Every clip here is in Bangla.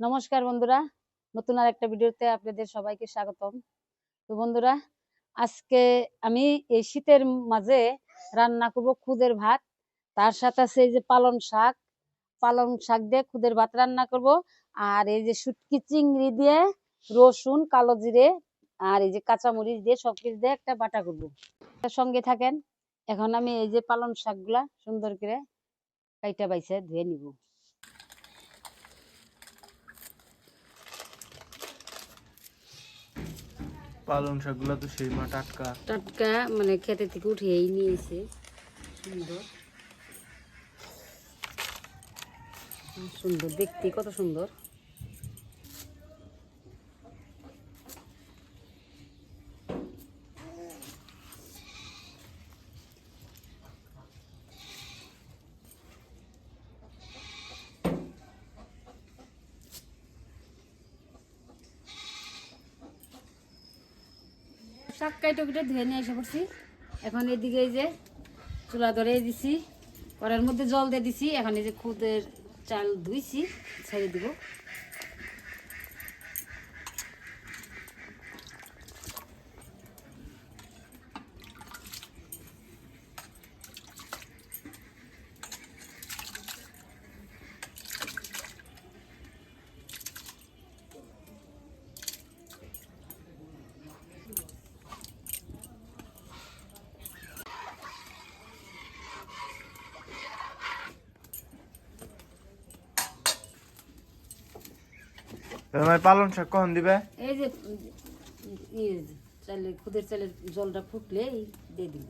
নমস্কার বন্ধুরা, নতুন আর একটা ভিডিওতে আপনাদের সবাইকে স্বাগতম। তো বন্ধুরা, আজকে আমি এই শীতের মাঝে রান্না করব খুদের ভাত, তার সাথে আছে এই যে পালং শাক। পালং শাক দিয়ে খুদের ভাত রান্না করব, আর এই যে শুটকি চিংড়ি দিয়ে রসুন, কালো জিরে, আর এই যে কাঁচামরিচ দিয়ে সবকিছু দিয়ে একটা বাটা করব। সঙ্গে থাকেন, এখন আমি এই যে পালং শাকগুলা সুন্দর করে কাইটা বাইছে ধুয়ে নিব। পালং শাকগুলো তো সেই মা টাটকা টাটকা মানে খেতে থেকে উঠিয়েই নিয়েছে। সুন্দর। সুন্দর, দেখতে কত সুন্দর। শাক কাইটো ধুয়ে নিয়ে এসে পড়ছি। এখন এদিকে এই যে চুলা ধরে দিছি কড়ার মধ্যে জল দিয়ে দিছি। এখন এই যে খুদের চাল ধুইছি, ছেড়ে দিব। তোমার পালং শাক কখন দিবে? এই যে ইয়ে খুদের চালের জলটা ফুটলে দিয়ে দিব।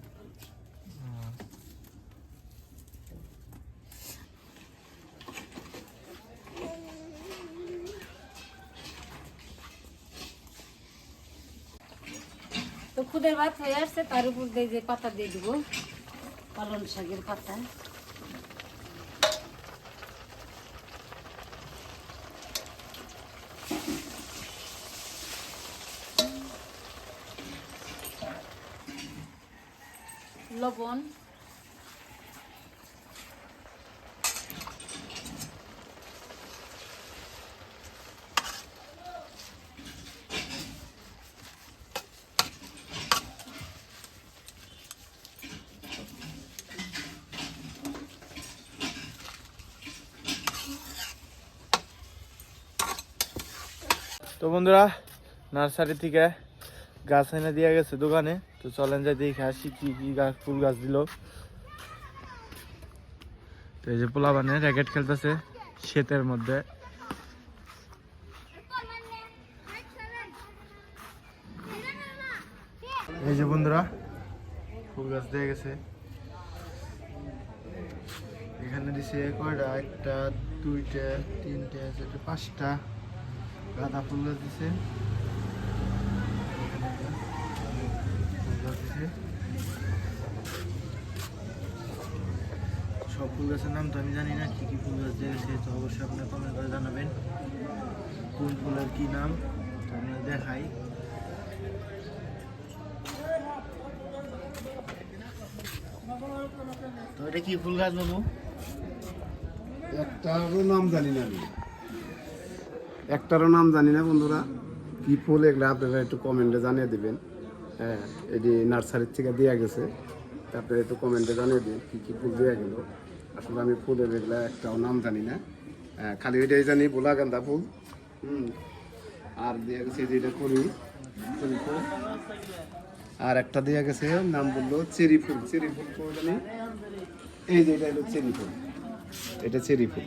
তো খুদের ভাত হয়ে আসছে, তার উপর দিয়ে যে পাতা দিয়ে দিব পালং শাকের পাতা। লবণ তো বন্ধুরা নার্সারি থেকে গাছ এনে দিয়ে গেছে দোকানে। তো চলেন যাই, দেখে আসি কি কি গাছ ফুল গাছ দিল। তো এই যে পোলা বানে র্যাকেট খেলতেছে শীতের মধ্যে। এই যে বন্ধুরা, ফুল গাছ দিয়ে গেছে। এখানে দিছে কয়টা? একটা, দুইটা, তিনটা পাঁচটা। গাঁদা ফুল গাছ দিছে ফুল গাছ দিছে সব ফুল গাছের নাম তো আমি জানি না, কী কী ফুল গাছ দিয়েছে তো অবশ্যই আপনার কমেন্ট করে জানাবেন। কোন ফুলের কী নাম, তো আমি দেখাই। তো এটা কি ফুল গাছ বাবু? একটারও নাম জানি না আমি। একটারও নাম জানি না বন্ধুরা। কি ফুল এগুলো আপনারা একটু কমেন্টে জানিয়ে দেবেন। হ্যাঁ এটি নার্সারির থেকে দেওয়া গেছে। আপনারা একটু কমেন্টে জানিয়ে দিন কী কী ফুল দেওয়া গেল। আসলে আমি ফুলের এগুলো একটাও নাম জানি না। খালি ওইটাই জানি বোলা গান্দা ফুল। হুম। আর দেওয়া গেছে যেটা করি। আর একটা দেওয়া গেছে নাম বলল চেরি ফুল। চেরি ফুল কোন জানি। এই যে এটা হলো চেরি ফুল। এটা চেরি ফুল।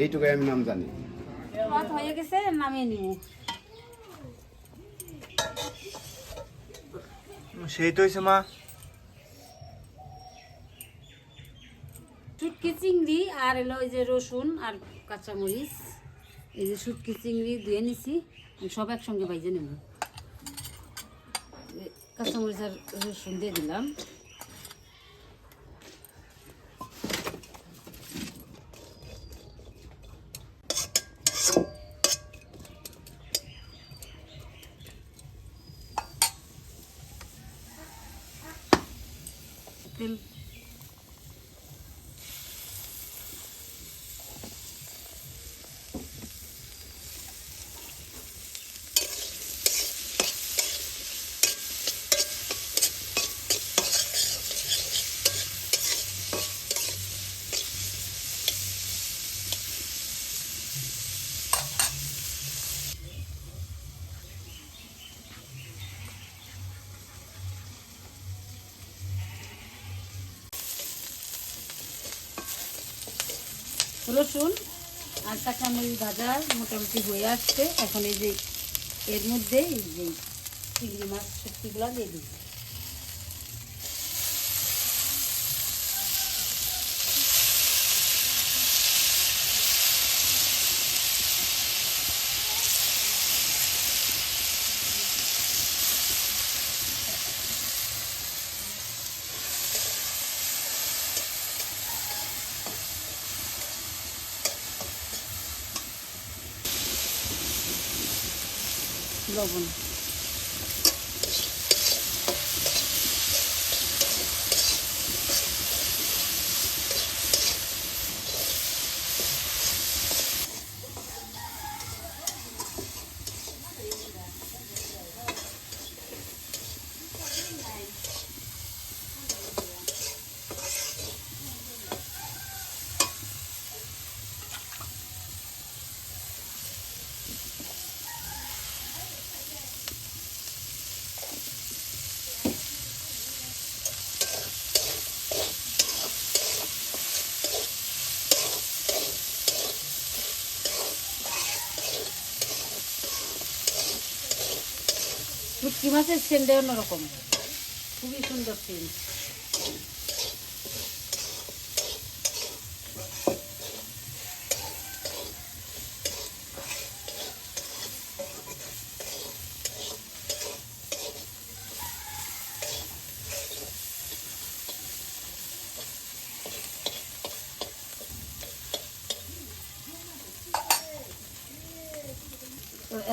এইটুকু আমি নাম জানি। ভাত হয়ে গেছে নামিয়ে নিয়ে। সেই তো হয়েছে মা। শুটকি চিংড়ি আর এলো ওই যে রসুন আর কাঁচামরিচ। এই যে শুটকি চিংড়ি ধুয়ে নিছি সব একসঙ্গে বাইজে নেব। কাঁচামরিচ আর রসুন দিয়ে দিলাম। রসুন আর কাঁচামরিচ ভাজা মোটামুটি হয়ে আসছে। এখন এই যে এর মধ্যে এই যে চিংড়ি মাছ শক্তিগুলো দিয়ে দিই লবণ। শুটকি মাছের সেন্টে অন্যরকম। খুবই সুন্দর সেন্ট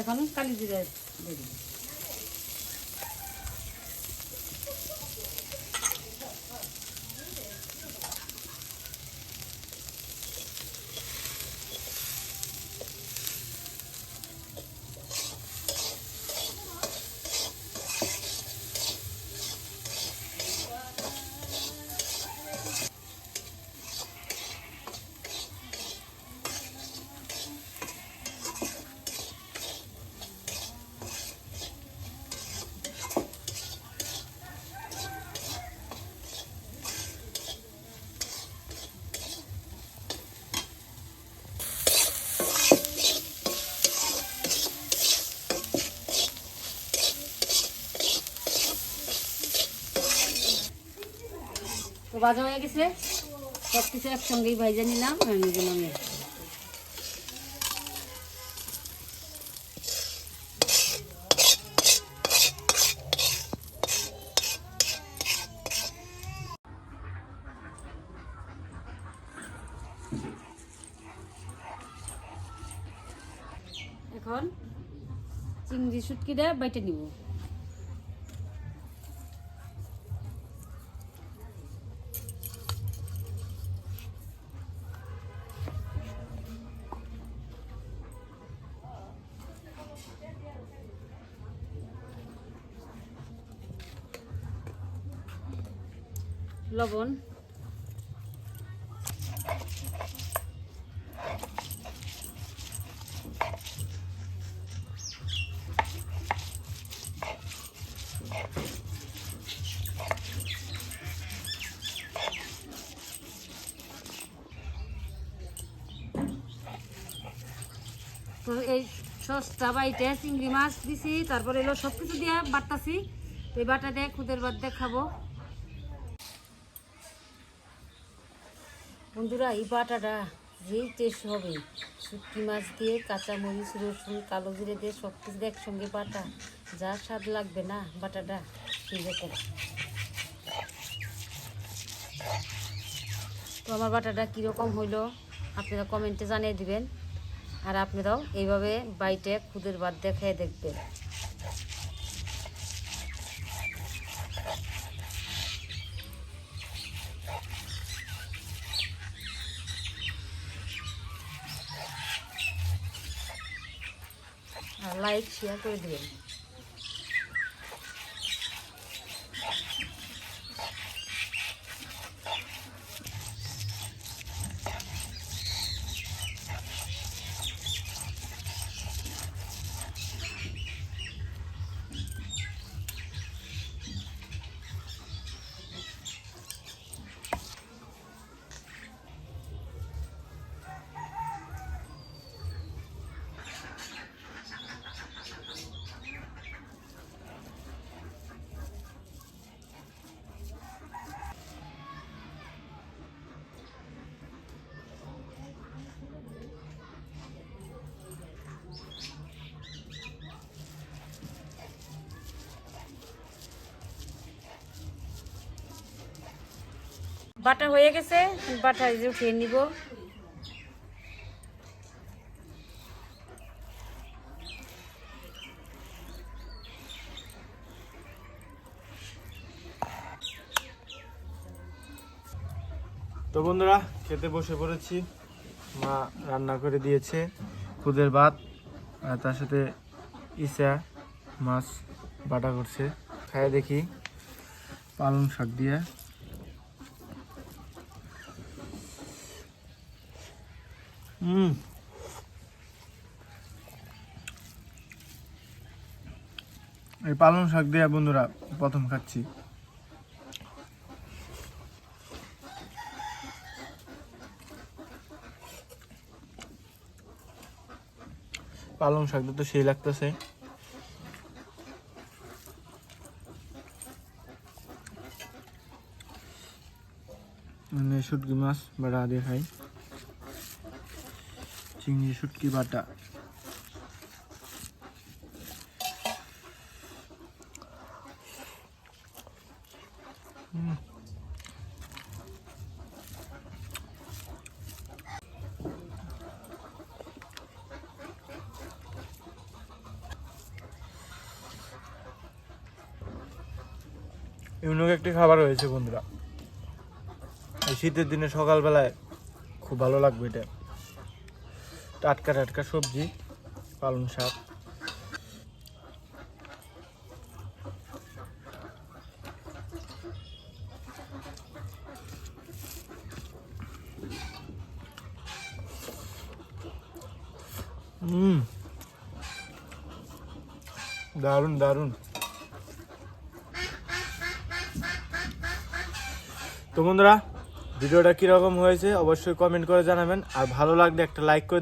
এখন কালি জিরে দিয়ে ভাজা হয়ে গেছে। সব কিছু একসঙ্গেই ভাইজা নিলাম নিজে নামে এখন চিংড়ি শুটকিটা বাইটে নিব। লবণ। তো এই সসটা বাইটে চিংড়ি মাছ দিছি, তারপরে এলো সব কিছু দিয়ে বাটতাছি। এই বাটা দিয়ে খুদের বাদ দিয়ে খাব। বন্ধুরা, এই বাটাটা যেই টেস্ট হবে, শুটকি মাছ দিয়ে কাঁচা মরিচ রসুন, কালো জিরে দিয়ে সব কিছু একসঙ্গে বাটা, যা স্বাদ লাগবে না বাটাটা সেই রকম তো আমার বাটাটা কীরকম হইল, আপনারা কমেন্টে জানিয়ে দিবেন, আর আপনারাও এইভাবে বাইটে খুদের বাদ দিয়ে খেয়ে দেখবেন। আর লাইক বাটা হয়ে গেছে, বাটা যে উঠিয়ে নিব। তো বন্ধুরা, খেতে বসে পড়েছি। মা রান্না করে দিয়েছে, খুদের ভাত, আর তার সাথে ইসা মাছ বাটা করছে। খাই দেখি, পালং শাক দিয়ে। হুম এই পালং শাক দিয়ে বন্ধুরা প্রথম খাচ্ছি। পালং শাকটা তো সেই লাগতেছে। মানে শুটকি মাছ বেড়া দিয়ে খাই। চিংড়ি শুটকি বাটা। একটি খাবার হয়েছে, বন্ধুরা এই শীতের দিনে সকালবেলায় খুব ভালো লাগবে এটা টাটকা টাটকা সবজি, পালং শাক। হুম। দারুণ দারুণ। তো বন্ধুরা, ভিডিওটা কীরকম হয়েছে অবশ্যই কমেন্ট করে জানাবেন, আর ভালো লাগলে একটা লাইক করে